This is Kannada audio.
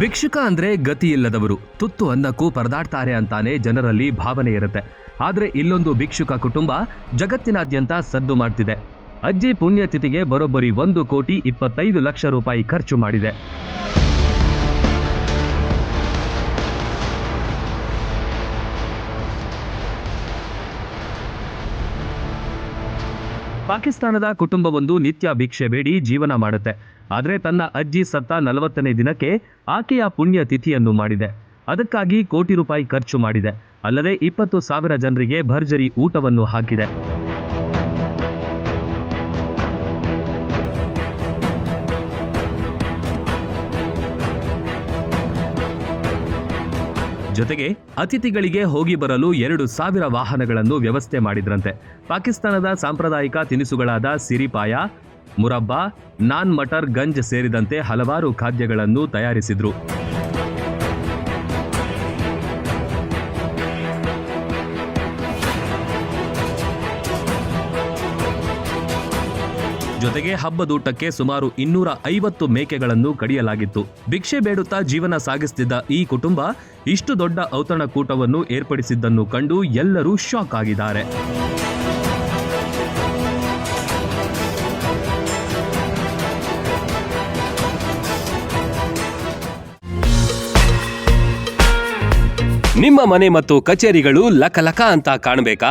ಭಿಕ್ಷುಕ ಅಂದ್ರೆ ಗತಿ ಇಲ್ಲದವರು ತುತ್ತು ಅನ್ನಕ್ಕೂ ಪರದಾಡ್ತಾರೆ ಅಂತಾನೆ ಜನರಲ್ಲಿ ಭಾವನೆ ಇರುತ್ತೆ. ಆದ್ರೆ ಇಲ್ಲೊಂದು ಭಿಕ್ಷುಕ ಕುಟುಂಬ ಜಗತ್ತಿನಾದ್ಯಂತ ಸದ್ದು ಮಾಡ್ತಿದೆ. ಅಜ್ಜಿ ಪುಣ್ಯತಿಥಿಗೆ ಬರೋಬ್ಬರಿ ಒಂದು ಕೋಟಿ ಇಪ್ಪತ್ತೈದು ಲಕ್ಷ ರೂಪಾಯಿ ಖರ್ಚು ಮಾಡಿದೆ. ಪಾಕಿಸ್ತಾನದ ಕುಟುಂಬವೊಂದು ನಿತ್ಯ ಭಿಕ್ಷೆ ಬೇಡಿ ಜೀವನ ಮಾಡುತ್ತೆ. ಆದರೆ ತನ್ನ ಅಜ್ಜಿ ಸತ್ತ ನಲವತ್ತನೇ ದಿನಕ್ಕೆ ಆಕೆಯ ಪುಣ್ಯ ತಿಥಿಯನ್ನು ಮಾಡಿದೆ. ಅದಕ್ಕಾಗಿ ಕೋಟಿ ರೂಪಾಯಿ ಖರ್ಚು ಮಾಡಿದೆ. ಅಲ್ಲದೆ ಇಪ್ಪತ್ತು ಸಾವಿರ ಜನರಿಗೆ ಭರ್ಜರಿ ಊಟವನ್ನು ಹಾಕಿದೆ. ಜೊತೆಗೆ ಅತಿಥಿಗಳಿಗೆ ಹೋಗಿ ಬರಲು ಎರಡು ಸಾವಿರ ವಾಹನಗಳನ್ನು ವ್ಯವಸ್ಥೆ ಮಾಡಿದ್ರಂತೆ. ಪಾಕಿಸ್ತಾನದ ಸಾಂಪ್ರದಾಯಿಕ ತಿನಿಸುಗಳಾದ ಸಿರಿಪಾಯ, ಮುರಬ್ಬಾ, ನಾನ್ ಮಟರ್ ಗಂಜ್ ಸೇರಿದಂತೆ ಹಲವಾರು ಖಾದ್ಯಗಳನ್ನು ತಯಾರಿಸಿದ್ರು. ಜೊತೆಗೆ ಹಬ್ಬದೂಟಕ್ಕೆ ಸುಮಾರು ಇನ್ನೂರ ಐವತ್ತು ಮೇಕೆಗಳನ್ನು ಕಡಿಯಲಾಗಿತ್ತು. ಭಿಕ್ಷೆ ಬೇಡುತ್ತಾ ಜೀವನ ಸಾಗಿಸುತ್ತಿದ್ದ ಈ ಕುಟುಂಬ ಇಷ್ಟು ದೊಡ್ಡ ಔತಣಕೂಟವನ್ನು ಏರ್ಪಡಿಸಿದ್ದನ್ನು ಕಂಡು ಎಲ್ಲರೂ ಶಾಕ್ ಆಗಿದ್ದಾರೆ. ನಿಮ್ಮ ಮನೆ ಮತ್ತು ಕಚೇರಿಗಳು ಲಕಲಕ ಅಂತ ಕಾಣಬೇಕಾ?